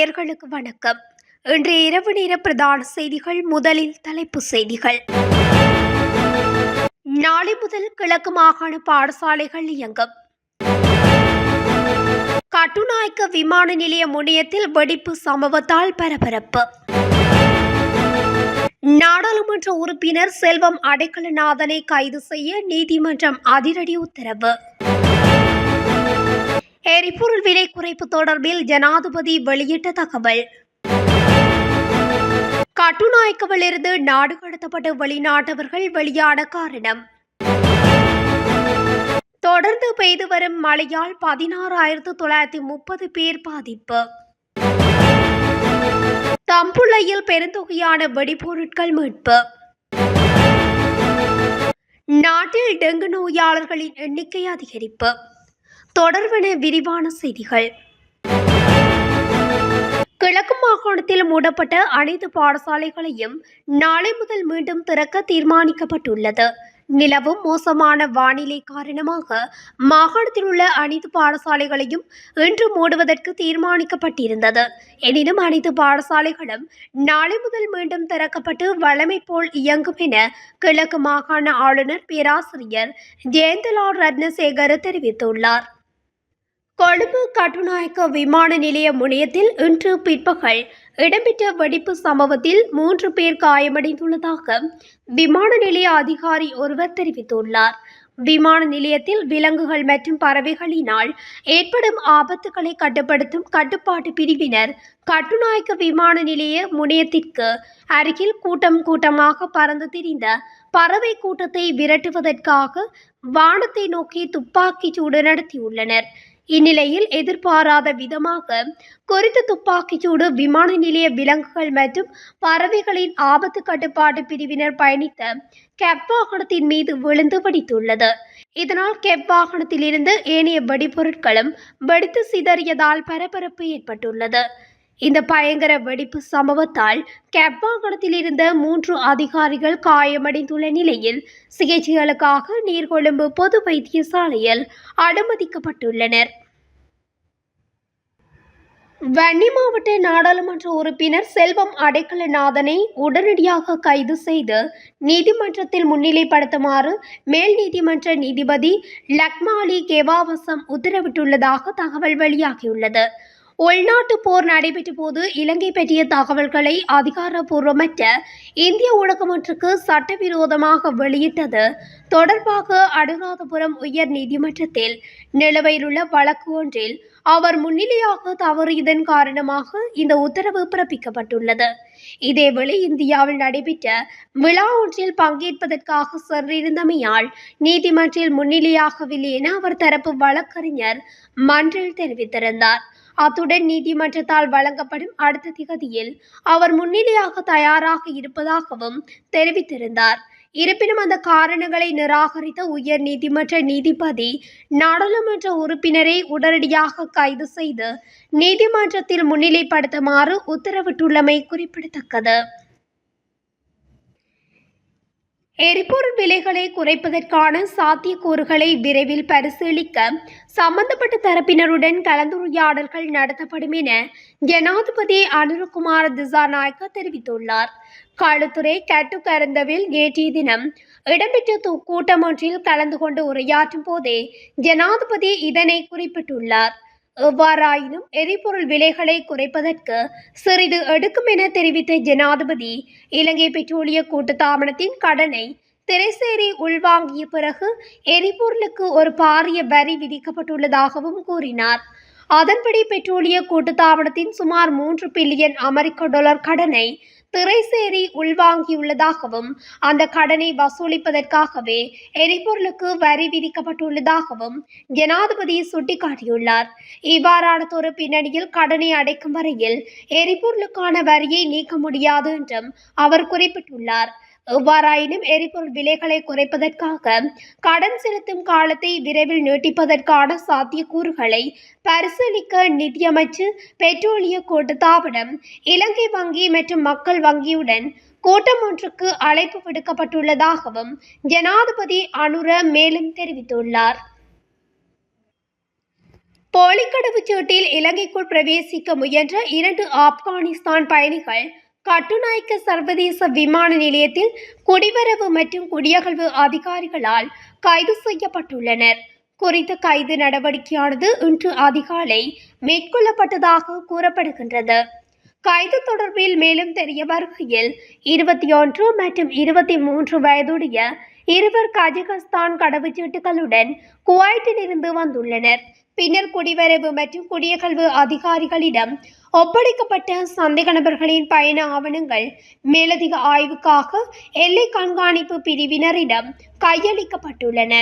நேர்களுக்கு வணக்கம். இன்று இரவு நேர பிரதான செய்திகள் முதலில் தலைப்பு செய்திகள். நாளை முதல் கிழக்கு மாகாண பாடசாலைகள் இயங்கும். கட்டுநாயக்க விமான நிலைய முனையத்தில் வெடிப்பு சம்பவத்தால் பரபரப்பு. நாடாளுமன்ற உறுப்பினர் செல்வம் அடைக்கலநாதனை கைது செய்ய நீதிமன்றம் அதிரடி உத்தரவு. எரிபொருள் விலை குறைப்பு தொடர்பில் ஜனாதிபதி வெளியிட்ட தகவல். கட்டுநாயக்கவிலிருந்து நாடு கடத்தப்பட்ட வெளிநாட்டவர்கள் வெளியான காரணம். தொடர்ந்து பெய்து வரும் மழையால் பதினாறாயிரத்து தொள்ளாயிரத்தி முப்பது பேர் பாதிப்பு. தம்புள்ளையில் பெருந்தொகையான வெடிபொருட்கள் மீட்பு. நாட்டில் டெங்கு நோயாளர்களின் எண்ணிக்கை அதிகரிப்பு. தொடர்பென விரிவான செய்திகள். கிழக்கு மாகாணத்தில் மூடப்பட்ட அனைத்து பாடசாலைகளையும் நாளை முதல் மீண்டும் திறக்க தீர்மானிக்கப்பட்டுள்ளது. நிலவும் மோசமான வானிலை காரணமாக மாகாணத்தில் உள்ள அனைத்து பாடசாலைகளையும் இன்று மூடுவதற்கு தீர்மானிக்கப்பட்டிருந்தது. எனினும் அனைத்து பாடசாலைகளும் நாளை முதல் மீண்டும் திறக்கப்பட்டு வழமை போல் இயங்கும் என கிழக்கு மாகாண ஆளுநர் பேராசிரியர் ஜெயந்தலால் ரத்னசேகர் தெரிவித்துள்ளார். கொழும்பு கட்டுநாயக்க விமான நிலைய முனையத்தில் இன்று பிற்பகல் இடம்பெற்ற வெடிப்பு சம்பவத்தில் மூன்று பேர் காயமடைந்துள்ளதாக விமான நிலைய அதிகாரி ஒருவர் தெரிவித்துள்ளார். விமான நிலையத்தில் விலங்குகள் மற்றும் பறவைகளினால் ஏற்படும் ஆபத்துகளை கட்டுப்படுத்தும் கட்டுப்பாட்டு பிரிவினர் கட்டுநாயக்க விமான நிலைய முனையத்திற்கு அருகில் கூட்டம் கூட்டமாக பறந்து திரிந்த பறவை கூட்டத்தை விரட்டுவதற்காக வானத்தை நோக்கி துப்பாக்கிச் சூடு நடத்தியுள்ளனர். இந்நிலையில் எதிர்பாராத விதமாக குறித்த துப்பாக்கிச்சூடு விமான நிலைய விலங்குகள் மற்றும் பறவைகளின் ஆபத்து கட்டுப்பாட்டு பிரிவினர் பயணித்த கெப் வாகனத்தின் மீது விழுந்து வெடித்துள்ளது. இதனால் கெப் வாகனத்தில் இருந்து ஏனைய வெடிபொருட்களும் வெடித்து சிதறியதால் பரபரப்பு ஏற்பட்டுள்ளது. இந்த பயங்கர வெடிப்பு சம்பவத்தால் கெப் வாகனத்தில் இருந்த மூன்று அதிகாரிகள் காயமடைந்துள்ள நிலையில் சிகிச்சைகளுக்காக நீர்கொழும்பு பொது வைத்தியசாலையில் அனுமதிக்கப்பட்டுள்ளனர். வன்னி மாவட்ட நாடாளுமன்ற உறுப்பினர் செல்வம் அடைக்கலநாதனை உடனடியாக கைது செய்து நீதிமன்றத்தில் முன்னிலைப்படுத்துமாறு மேல் நீதிமன்ற நீதிபதி லக்மாலி கேவாவசம் உத்தரவிட்டுள்ளதாக தகவல் வெளியாகியுள்ளது. உள்நாட்டு போர் நடைபெற்ற போது இலங்கை பற்றிய தகவல்களை அதிகாரப்பூர்வமற்ற இந்திய ஊடகம் ஒன்றுக்கு சட்டவிரோதமாக வெளியிட்டது. தொடர்பாக அனுராதபுரம் உயர் நீதிமன்றத்தில் நிலுவையிலுள்ள வழக்கு ஒன்றில் அவர் முன்னிலையாக தவறியதன் காரணமாக இந்த உத்தரவு பிறப்பிக்கப்பட்டுள்ளது. இதேவேளை இந்தியாவில் நடைபெற்ற விழா ஒன்றில் பங்கேற்பதற்காக சென்றிருந்தமையால் நீதிமன்றில் முன்னிலையாகவில்லை என அவர் தரப்பு வழக்கறிஞர் மன்றில் தெரிவித்திருந்தார். அத்துடன் நீதிமன்றத்தால் வழங்கப்படும் அடுத்த திகதியில் அவர் முன்னிலையாக தயாராக இருப்பதாகவும் தெரிவித்திருந்தார். இருப்பினும் அந்த காரணங்களை நிராகரித்த உயர் நீதிமன்ற நீதிபதி நாடாளுமன்ற உறுப்பினரை உடனடியாக கைது செய்து நீதிமன்றத்தில் முன்னிலைப்படுத்துமாறு உத்தரவிட்டுள்ளமை குறிப்பிடத்தக்கது. எரிபொருள் விலைகளை குறைப்பதற்கான சாத்தியக்கூறுகளை விரைவில் பரிசீலிக்க சம்பந்தப்பட்ட தரப்பினருடன் கலந்துரையாடல்கள் நடத்தப்படும் என ஜனாதிபதி அனுரகுமார் திசாநாயக்க தெரிவித்துள்ளார். களுத்துறை கட்டுக்கரந்தவில் நேற்றைய தினம் இடம்பெற்ற து- கூட்டம் ஒன்றில் கலந்து கொண்டு உரையாற்றும் போதே ஜனாதிபதி இதனை குறிப்பிட்டுள்ளார். எவ்வாறாயினும் எரிபொருள் விலைகளை குறைப்பதற்கு சிறிது எடுக்கும் என தெரிவித்த ஜனாதிபதி இலங்கை பெட்ரோலிய கூட்டுத்தாபனத்தின் கடனை திரைசேரி உள்வாங்கிய பிறகு எரிபொருளுக்கு ஒரு பாரிய வரி விதிக்கப்பட்டுள்ளதாகவும் கூறினார். அதன்படி பெட்ரோலிய கூட்டுத்தாபனத்தின் சுமார் மூன்று பில்லியன் அமெரிக்க டாலர் கடனை திரைசேரி உள்வாங்கியுள்ளதாகவும் அந்த கடனை வசூலிப்பதற்காகவே எரிபொருளுக்கு வரி விதிக்கப்பட்டுள்ளதாகவும் ஜனாதிபதி சுட்டிக்காட்டியுள்ளார். இவ்வாறானதொரு பின்னணியில் கடனை அடைக்கும் வரையில் எரிபொருளுக்கான வரியை நீக்க முடியாது என்றும் அவர் குறிப்பிட்டுள்ளார். எவ்வாறாயினும் எரிபொருள் விலைகளை குறைப்பதற்காக கடன் செலுத்தும் காலத்தை விரைவில் நீட்டிப்பதற்கான சாத்தியக்கூறுகளை பரிசீலிக்க நிதியமைச்சு பெட்ரோலிய கூட்டுத்தாபனம் இலங்கை வங்கி மற்றும் மக்கள் வங்கியுடன் கூட்டம் ஒன்றுக்கு அழைப்பு விடுக்கப்பட்டுள்ளதாகவும் ஜனாதிபதி அனுர மேலும் தெரிவித்துள்ளார். போலிக்கடவுச் சீட்டில் இலங்கைக்குள் பிரவேசிக்க முயன்ற இரண்டு ஆப்கானிஸ்தான் பயணிகள் கட்டுநாயக்க சர்வதேச விமான நிலையத்தில் குடிவரவு மற்றும் குடியகழ்வு அதிகாரிகளால் கைது செய்யப்பட்டுள்ளனர். குறித்த கைது நடவடிக்கையானது இன்று அதிகாலை மேற்கொள்ளப்பட்டதாக கூறப்படுகின்றது. கைது தொடர்பில் மேலும் தெரிய வருகையில் இருபத்தி ஒன்று மற்றும் இருபத்தி மூன்று வயதுடைய இருவர் கஜகஸ்தான் கடவுச்சீட்டுகளுடன் குவைட்டிலிருந்து வந்துள்ளனர். பின்னர் குடிவரவு மற்றும் குடியகழ்வு அதிகாரிகளிடம் ஒப்படைக்கப்பட்ட சந்தேக நபர்களின் பயண ஆவணங்கள் மேலதிக ஆய்வுக்காக எல்லை கண்காணிப்பு பிரிவினரிடம் கையளிக்கப்பட்டுள்ளன.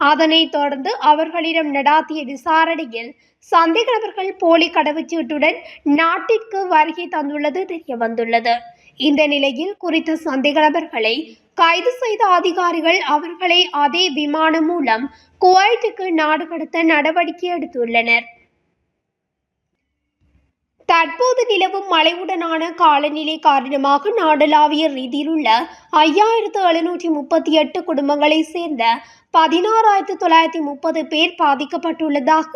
அதனைத் தொடர்ந்து அவர்களிடம் நடாத்திய விசாரணையில் சந்தேக நபர்கள் போலி கடவுச்சீட்டுடன் நாட்டிற்கு வருகை தந்துள்ளது தெரிய வந்துள்ளது இந்த நிலையில் குறித்த சந்தேக நபர்களை கைது செய்த அதிகாரிகள் அவர்களை அதே விமானம் மூலம் குவைட்டுக்கு நாடு கடத்த நடவடிக்கை எடுத்துள்ளனர். தற்போது நிலவும் மழைவுடனான காலநிலை காரணமாக நாடளாவிய ரீதியில் உள்ள ஐயாயிரத்து எழுநூற்றி முப்பத்தி எட்டு குடும்பங்களைச் சேர்ந்த பதினாறாயிரத்து தொள்ளாயிரத்தி முப்பது பேர் பாதிக்கப்பட்டுள்ளதாக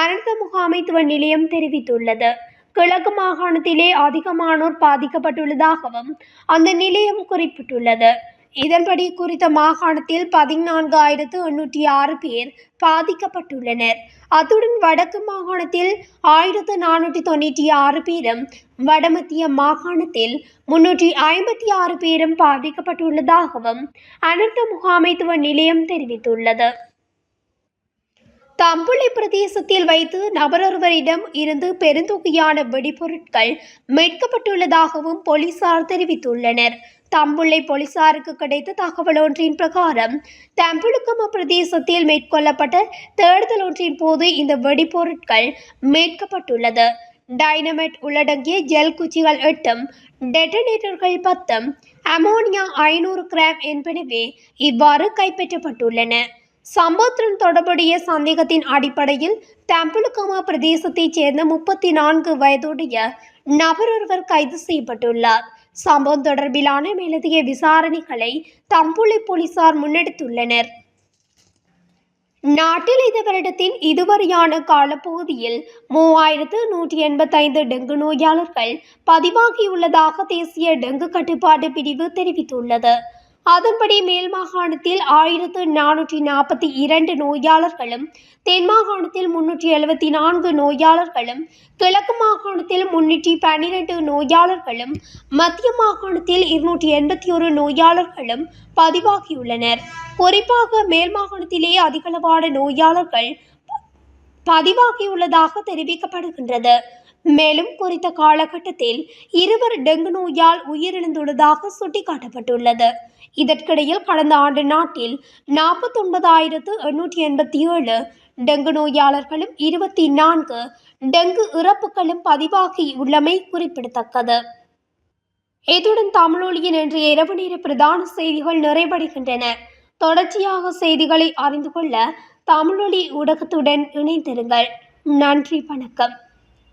அனர்த்த முகாமைத்துவ நிலையம் தெரிவித்துள்ளது. கிழக்கு மாகாணத்திலே அதிகமானோர் பாதிக்கப்பட்டுள்ளதாகவும் அந்த நிலையம் குறிப்பிட்டுள்ளது. இதன்படி குறித்த மாகாணத்தில் பதினான்கு ஆயிரத்து எண்ணூற்றி ஆறு பேர் பாதிக்கப்பட்டுள்ளனர். அத்துடன் வடக்கு மாகாணத்தில் ஆயிரத்து நானூற்றி தொண்ணூற்றி ஆறு பேரும் வடமத்திய மாகாணத்தில் முன்னூற்றி ஐம்பத்தி ஆறு பேரும் பாதிக்கப்பட்டுள்ளதாகவும் அனர்த்த முகாமைத்துவ நிலையம் தெரிவித்துள்ளது. தம்புளை பிரதேசத்தில் வைத்து நபரொருவரிடம் இருந்து பெருந்தொகையான வெடிபொருட்கள் மீட்கப்பட்டுள்ளதாகவும் போலீசார் தெரிவித்துள்ளனர். தம்புள்ளை போலீசாருக்கு கிடைத்த தகவல் ஒன்றின் பிரகாரம் தம்புளுக்கம பிரதேசத்தில் மேற்கொள்ளப்பட்ட தேடுதல் ஒன்றின் போது இந்த வெடிபொருட்கள் மீட்கப்பட்டுள்ளது. டைனமைட் உள்ளடங்கிய ஜெல் குச்சிகள் எட்டும் டெட்டனேட்டர்கள் பத்தும் அமோனியா ஐநூறு கிராம் என்பனவே இவ்வாறு கைப்பற்றப்பட்டுள்ளன. சம்பவத்துடன் தொடர்புடைய சந்தேகத்தின் அடிப்படையில் தம்புலுக்கமா பிரதேசத்தைச் சேர்ந்த முப்பத்தி நான்கு வயதுடைய நபரொருவர் கைது செய்யப்பட்டுள்ளார். சம்பவம் தொடர்பிலான மேலதிக விசாரணைகளை தம்புளை போலீசார் முன்னெடுத்துள்ளனர். நாட்டில் இந்த வருடத்தின் இதுவரையான காலப்பகுதியில் மூவாயிரத்து நூற்றி எண்பத்தைந்து டெங்கு நோயாளர்கள் பதிவாகியுள்ளதாக தேசிய டெங்கு கட்டுப்பாட்டு பிரிவு தெரிவித்துள்ளது. அதன்படி மேல் மாகாணத்தில் ஆயிரத்து நானூற்றி நாற்பத்தி இரண்டு நோயாளர்களும் தென் மாகாணத்தில் முன்னூற்றி எழுபத்தி நான்கு நோயாளர்களும் கிழக்கு மாகாணத்தில் முன்னூற்றி பன்னிரண்டு நோயாளர்களும் மத்திய மாகாணத்தில் இருநூற்றி எண்பத்தி ஒரு நோயாளர்களும் பதிவாகியுள்ளனர். குறிப்பாக மேல் மாகாணத்திலே அதிகளவான நோயாளர்கள் பதிவாகியுள்ளதாக தெரிவிக்கப்படுகின்றது. மேலும் குறித்த காலகட்டத்தில் இருவர் டெங்கு நோயால் உயிரிழந்துள்ளதாக சுட்டிக்காட்டப்பட்டுள்ளது. இதற்கிடையில் கடந்த ஆண்டு நாட்டில் நாற்பத்தொன்பதாயிரத்து எண்ணூற்றி எண்பத்தி ஏழு டெங்கு நோயாளர்களும் இருபத்தி நான்கு டெங்கு இறப்புகளும் பதிவாகியுள்ளமை குறிப்பிடத்தக்கது. இத்துடன் தமிழொலியின் இன்று இரவு நேர பிரதான செய்திகள் நிறைவடைகின்றன. தொடர்ச்சியாக செய்திகளை அறிந்து கொள்ள தமிழொலி ஊடகத்துடன் இணைந்திருங்கள். நன்றி வணக்கம்.